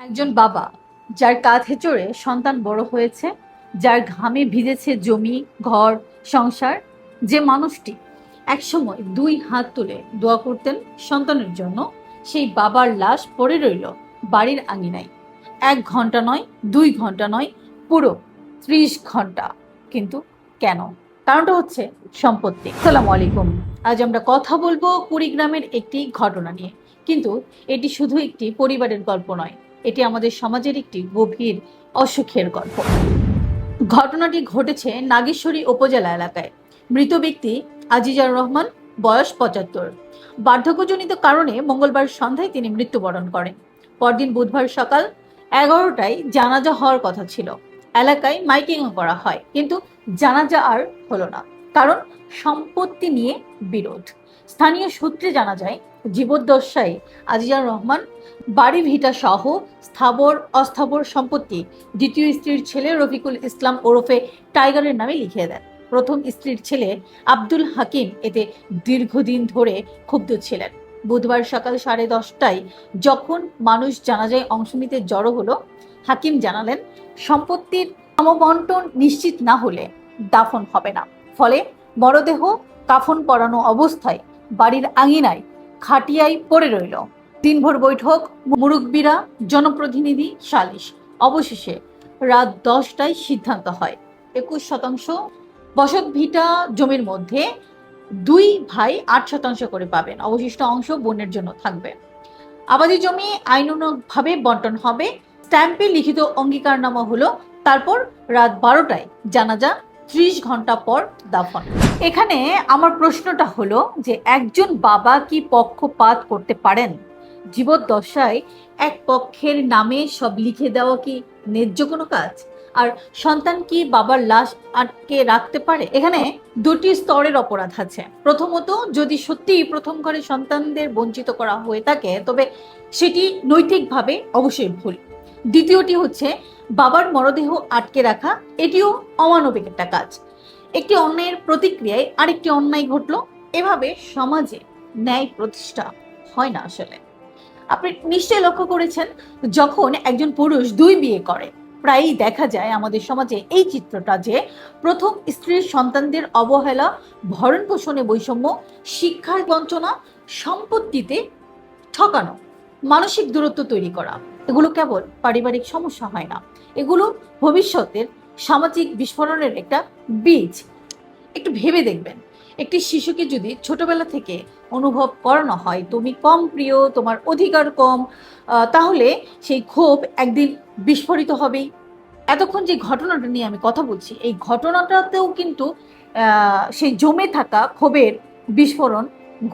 একজন বাবা, যার কাঁধে চড়ে সন্তান বড় হয়েছে, যার ঘামে ভিজেছে জমি, ঘর, সংসার, যে মানুষটি একসময় দুই হাত তুলে দোয়া করতেন সন্তানের জন্য, সেই বাবার লাশ পড়ে রইল বাড়ির আঙিনায়। এক ঘণ্টা নয়, দুই ঘণ্টা নয়, পুরো ত্রিশ ঘণ্টা। কিন্তু কেন? কারণটা হচ্ছে সম্পত্তি। সালাম আলাইকুম। আজ আমরা কথা বলব কুড়িগ্রামের একটি ঘটনা নিয়ে। কিন্তু এটি শুধু একটি পরিবারের গল্প নয় এটি আমাদের সমাজের একটি গভীর অসুখের গল্প। ঘটনাটি ঘটেছে নাগেশ্বরী উপজেলা এলাকায়। মৃত ব্যক্তি আজিজার রহমান, বয়স পঁচাত্তর। বার্ধক্যজনিত কারণে মঙ্গলবার সন্ধ্যায় তিনি মৃত্যুবরণ করেন। পরদিন বুধবার সকাল এগারোটায় জানাজা হওয়ার কথা ছিল। এলাকায় মাইকিংও করা হয়, কিন্তু জানাজা আর হলো না, কারণ সম্পত্তি নিয়ে বিরোধ। স্থানীয় সূত্রে জানা যায়, জীবদ্দশায় আজিজার রহমান, বাড়ি ভিটা সহ স্থাবর, অস্থাবর সম্পত্তি দ্বিতীয় স্ত্রীর ছেলে রফিকুল ইসলাম ওরফে টাইগারের নামে লিখিয়ে দেন। প্রথম স্ত্রীর ছেলে আব্দুল হাকিম এতে দীর্ঘদিন ধরে ক্ষুব্ধ ছিলেন। বুধবার সকাল সাড়ে দশটায় যখন মানুষ জানাজায় অংশ নিতে জড়ো হলো, হাকিম জানালেন, সম্পত্তির সমবন্টন নিশ্চিত না হলে দাফন হবে না। ফলে মরদেহ কাফন পরানো অবস্থায় বাড়ির আঙিনায় খাটিয়ায় পড়ে রইল। দিনভর বৈঠক, মুরব্বীরা, জনপ্রতিনিধি সালিশ। অবশেষে রাত দশটায় সিদ্ধান্ত হয়। একুশ শতাংশ বসত ভিটা জমির মধ্যে দুই ভাই আট শতাংশ করে পাবেন। অবশিষ্ট অংশ বোনের জন্য থাকবে। আবাদি জমি আইনানুগভাবে বন্টন হবে। স্ট্যাম্পে লিখিত অঙ্গীকারনামা হলো। তারপর রাত বারোটায় জানাজা ত্রিশ ঘণ্টা পর দাফন এখানে আমার প্রশ্নটা হলো যে একজন বাবা কি পক্ষপাত করতে পারেন? জীবদ্দশায় এক পক্ষের নামে সব লিখে দেওয়া কি ন্যায্য কোনো কাজ? আর সন্তান কি বাবার লাশ আটকে রাখতে পারে? এখানে দুটি স্তরের অপরাধ আছে। প্রথমত, যদি সত্যিই প্রথম ঘরে সন্তানদের বঞ্চিত করা হয়ে থাকে, তবে সেটি নৈতিকভাবে অবশ্যই ভুল। দ্বিতীয়টি হচ্ছে, বাবার মরদেহ আটকে রাখা, এটিও অমানবিক একটা কাজ। একটি অন্যায়ের প্রতিক্রিয়ায় আরেকটি অন্যায় ঘটলো, এভাবে সমাজে ন্যায় প্রতিষ্ঠা হয় না আসলে। আপনি নিশ্চয়ই লক্ষ্য করেছেন, যখন একজন পুরুষ দুই বিয়ে করে, প্রায়ই দেখা যায় আমাদের সমাজে এই চিত্রটা যে প্রথম স্ত্রীর সন্তানদের অবহেলা, ভরণ পোষণে বৈষম্য, শিক্ষার বঞ্চনা, সম্পত্তিতে ঠকানো, মানসিক দূরত্ব তৈরি করা এগুলো কেবল পারিবারিক সমস্যা হয় না। এগুলো ভবিষ্যতের সামাজিক বিস্ফোরণের একটা বীজ। একটু ভেবে দেখবেন। একটি শিশুকে যদি ছোটবেলা থেকে অনুভব করানো হয়, তুমি কম প্রিয়, তোমার অধিকার কম তাহলে সেই ক্ষোভ একদিন বিস্ফোরিত হবেই। এতক্ষণ যে ঘটনাটা নিয়ে আমি কথা বলছি, এই ঘটনাটাতেও কিন্তু সেই জমে থাকা ক্ষোভের বিস্ফোরণ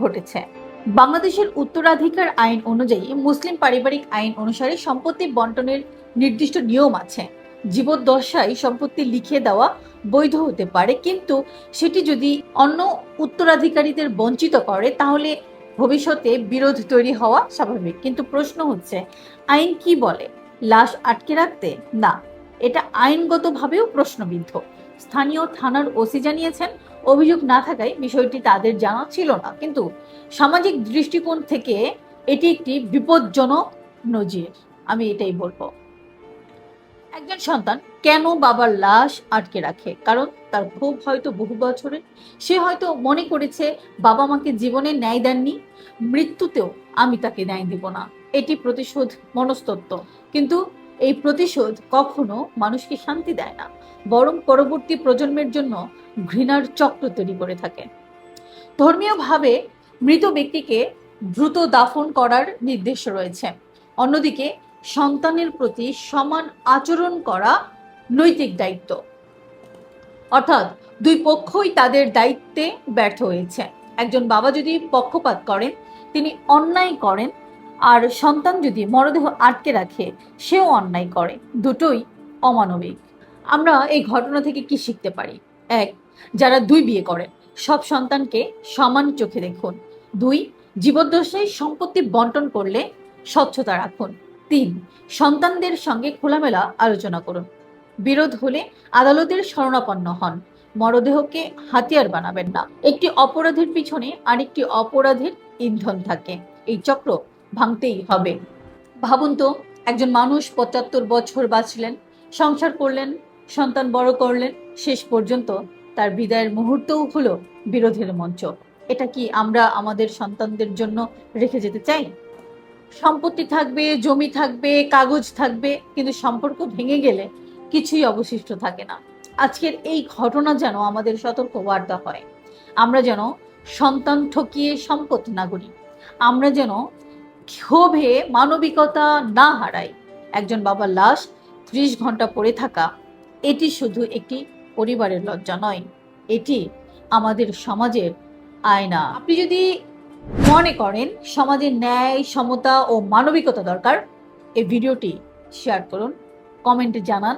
ঘটেছে। বাংলাদেশের উত্তরাধিকার আইন অনুযায়ী মুসলিম পারিবারিক আইন অনুসারে সম্পত্তি বন্টনের নির্দিষ্ট নিয়ম আছে। জীবদ্দশায় সম্পত্তি লিখে দেওয়া বৈধ হতে পারে, কিন্তু সেটি যদি অন্য উত্তরাধিকারীদের বঞ্চিত করে, তাহলে ভবিষ্যতে বিরোধ তৈরি হওয়া স্বাভাবিক। কিন্তু প্রশ্ন হচ্ছে, আইন কি বলে? লাশ আটকে রাখতে? না। এটা আইনগতভাবেও প্রশ্নবিদ্ধ। স্থানীয় থানার ওসি জানিয়েছেন অভিযোগ না থাকায় বিষয়টি তাদের জানা ছিল না। কিন্তু সামাজিক দৃষ্টিকোণ থেকে এটি একটি বিপজ্জনক নজির, আমি এটাই বলব। একজন সন্তান কেন বাবার লাশ আটকে রাখে? কারণ তার ক্ষোভ হয়তো বহু বছরের সে হয়তো মনে করেছে, বাবা মাকে জীবনে ন্যায় দেননি, মৃত্যুতেও আমি তাকে ন্যায় দিব না। এটি প্রতিশোধ মনস্তত্ত্ব। কিন্তু এই প্রতিশোধ কখনো মানুষকে শান্তি দেয় না, বরং পরবর্তী প্রজন্মের জন্য ঘৃণার চক্র তৈরি করে থাকে। ধর্মীয়ভাবে মৃত ব্যক্তিকে দ্রুত দাফন করার নির্দেশ রয়েছে। অন্যদিকে, সন্তানের প্রতি সমান আচরণ করা নৈতিক দায়িত্ব। অর্থাৎ, দুই পক্ষই তাদের দায়িত্বে ব্যর্থ হয়েছে। একজন বাবা যদি পক্ষপাত করেন, তিনি অন্যায় করেন আর সন্তান যদি মরদেহ আটকে রাখে, সেও অন্যায় করে। দুটোই অমানবিক। আমরা এই ঘটনা থেকে কি শিখতে পারি? এক, যারা দুই বিয়ে করেন সব সন্তানকে সমান চোখে দেখুন। দুই, জীবদ্দশায় সম্পত্তি বন্টন করলে স্বচ্ছতা রাখুন। তিন, সন্তানদের সঙ্গে খোলামেলা আলোচনা করুন। বিরোধ হলে আদালতের শরণাপন্ন হন। মরদেহকে হাতিয়ার বানাবেন না। একটি অপরাধের পিছনে আরেকটি অপরাধের ইন্ধন থাকে। এই চক্র ভাঙতেই হবে। ভাবুন তো, একজন মানুষ পঁচাত্তর বছর বাঁচলেন, সংসার করলেন, সন্তান বড় করলেন, শেষ পর্যন্ত তার বিদায়ের মুহূর্তও হলো বিরোধের মঞ্চ। এটা কি আমরা আমাদের সন্তানদের জন্য রেখে যেতে চাই? সম্পত্তি থাকবে, জমি থাকবে, কাগজ থাকবে, কিন্তু সম্পর্ক ভেঙে গেলে কিছুই অবশিষ্ট থাকে না। আজকের এই ঘটনা যেন আমাদের সতর্ক বার্তা হয়। আমরা যেন সন্তান ঠকিয়ে সম্পদ না করি আমরা যেন ক্ষোভে মানবিকতা না হারায় একজন বাবার লাশ ত্রিশ ঘণ্টা পড়ে থাকা, এটি শুধু একটি পরিবারের লজ্জা নয়, এটি আমাদের সমাজের আয়না। আপনি যদি মনে করেন সমাজে ন্যায়, সমতা ও মানবিকতা দরকার, এই ভিডিওটি শেয়ার করুন, কমেন্টে জানান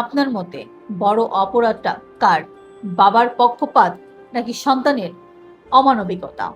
আপনার মতে বড় অপরাধটা কার? বাবার পক্ষপাত নাকি সন্তানের অমানবিকতা?